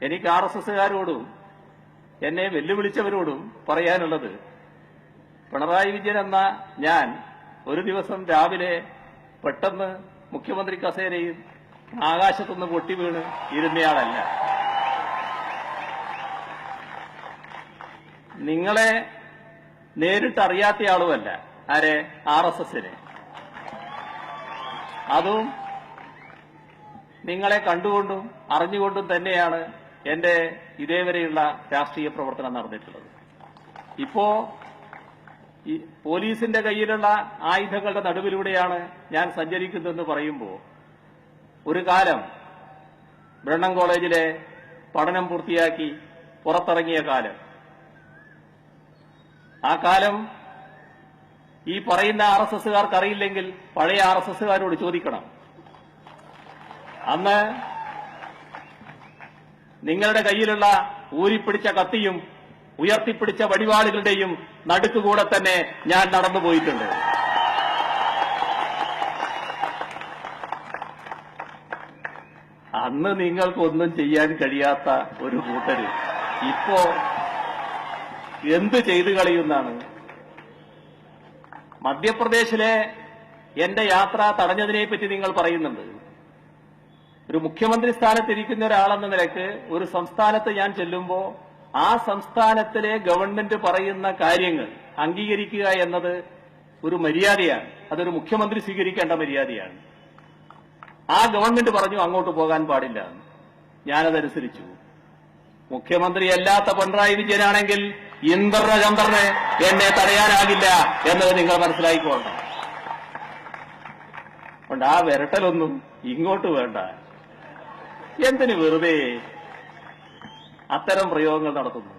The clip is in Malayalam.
എനിക്ക് ആർ എസ് എസുകാരോടും എന്നെ വെല്ലുവിളിച്ചവരോടും പറയാനുള്ളത് പിണറായി വിജയൻ എന്ന ഞാൻ ഒരു ദിവസം രാവിലെ പെട്ടെന്ന് മുഖ്യമന്ത്രി കസേരയിൽ ആകാശത്തുനിന്ന് പൊട്ടി വീണ് ഇരുന്നയാളല്ല. നിങ്ങളെ നേരിട്ടറിയാത്ത ആളുമല്ല ആരെ? ആർ എസ് എസിനെ. അതും നിങ്ങളെ കണ്ടുകൊണ്ടും അറിഞ്ഞുകൊണ്ടും തന്നെയാണ് എന്റെ ഇതേവരെയുള്ള രാഷ്ട്രീയ പ്രവർത്തനം നടന്നിട്ടുള്ളത്. ഇപ്പോ ഈ പോലീസിന്റെ കയ്യിലുള്ള ആയുധങ്ങളുടെ നടുവിലൂടെയാണ് ഞാൻ സഞ്ചരിക്കുന്നതെന്ന് പറയുമ്പോൾ ഒരു കാലം ബ്രണ്ണൻ കോളേജിലെ പഠനം പൂർത്തിയാക്കി പുറത്തിറങ്ങിയ കാലം. ആ കാലം ഈ പറയുന്ന ആർ എസ് എസുകാർക്ക് അറിയില്ലെങ്കിൽ പഴയ ആർ എസ് എസുകാരോട് ചോദിക്കണം. അന്ന് നിങ്ങളുടെ കയ്യിലുള്ള ഊരിപ്പിടിച്ച കത്തിയും ഉയർത്തിപ്പിടിച്ച വടിവാളുകളുടെയും നടുക്കുകൂടെ തന്നെ ഞാൻ നടന്നുപോയിട്ടുണ്ട്. അന്ന് നിങ്ങൾക്കൊന്നും ചെയ്യാൻ കഴിയാത്ത ഒരു കൂട്ടര്. ഇപ്പോ എന്ത് ചെയ്തു കളയുന്നാണ് മധ്യപ്രദേശിലെ എന്റെ യാത്ര തടഞ്ഞതിനെ പറ്റി നിങ്ങൾ പറയുന്നുണ്ട്. ഒരു മുഖ്യമന്ത്രി സ്ഥാനത്തിരിക്കുന്ന ഒരാളെന്ന നിലയ്ക്ക് ഒരു സംസ്ഥാനത്ത് ഞാൻ ചെല്ലുമ്പോൾ ആ സംസ്ഥാനത്തിലെ ഗവൺമെന്റ് പറയുന്ന കാര്യങ്ങൾ അംഗീകരിക്കുക എന്നത് ഒരു മര്യാദയാണ്. അതൊരു മുഖ്യമന്ത്രി സ്വീകരിക്കേണ്ട മര്യാദയാണ്. ആ ഗവൺമെന്റ് പറഞ്ഞു അങ്ങോട്ട് പോകാൻ പാടില്ല. ഞാനതനുസരിച്ചു. മുഖ്യമന്ത്രി അല്ലാത്ത പിണറായി വിജയനാണെങ്കിൽ ഇന്ദ്രന ചന്ദ്രന് എന്നെ തടയാനാകില്ല എന്നത് നിങ്ങൾ മനസ്സിലാക്കിക്കോണ്ട അതുകൊണ്ട് ആ വിരട്ടലൊന്നും ഇങ്ങോട്ട് വേണ്ട. എന്തിന് വെറുതെ അത്തരം പ്രയോഗങ്ങൾ നടത്തുന്നു?